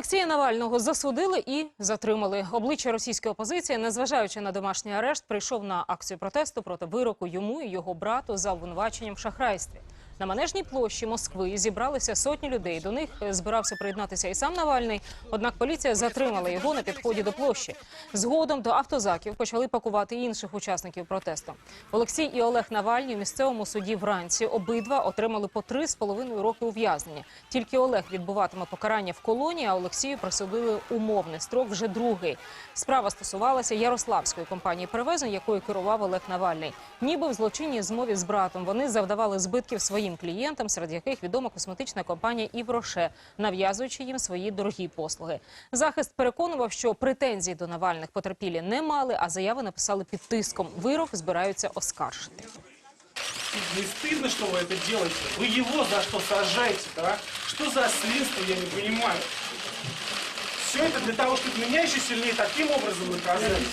Олексія Навального засудили і затримали. Обличчя російської опозиції, незважаючи на домашній арешт, прийшов на акцію протесту проти вироку йому і його брату за обвинуваченням в шахрайстві. На Манежній площі Москви зібралися сотні людей. До них е, збирався приєднатися і сам Навальний. Однак поліція затримала його на підході до площі. Згодом до автозаків почали пакувати інших учасників протесту. Олексій і Олег Навальні в місцевому суді вранці обидва отримали по три з половиною роки ув'язнення. Тільки Олег відбуватиме покарання в колонії, а Олексію присудили умовний строк вже другий. Справа стосувалася Ярославської компанії перевезень, якою керував Олег Навальний. Ніби в злочинній змові з братом вони завдавали збитків своїм клієнтам, серед яких відома косметична компанія Івроше, нав'язуючи їм свої дорогі послуги. Захист переконував, що претензій до Навальних потерпілі не мали, а заяви написали під тиском. Вирок збираються оскаржити. Не стыдно, что вы это делаете? Вы его за что сажаете, а? Что за свинство, я не понимаю. Все это для того, чтобы меня еще сильнее таким образом наказать.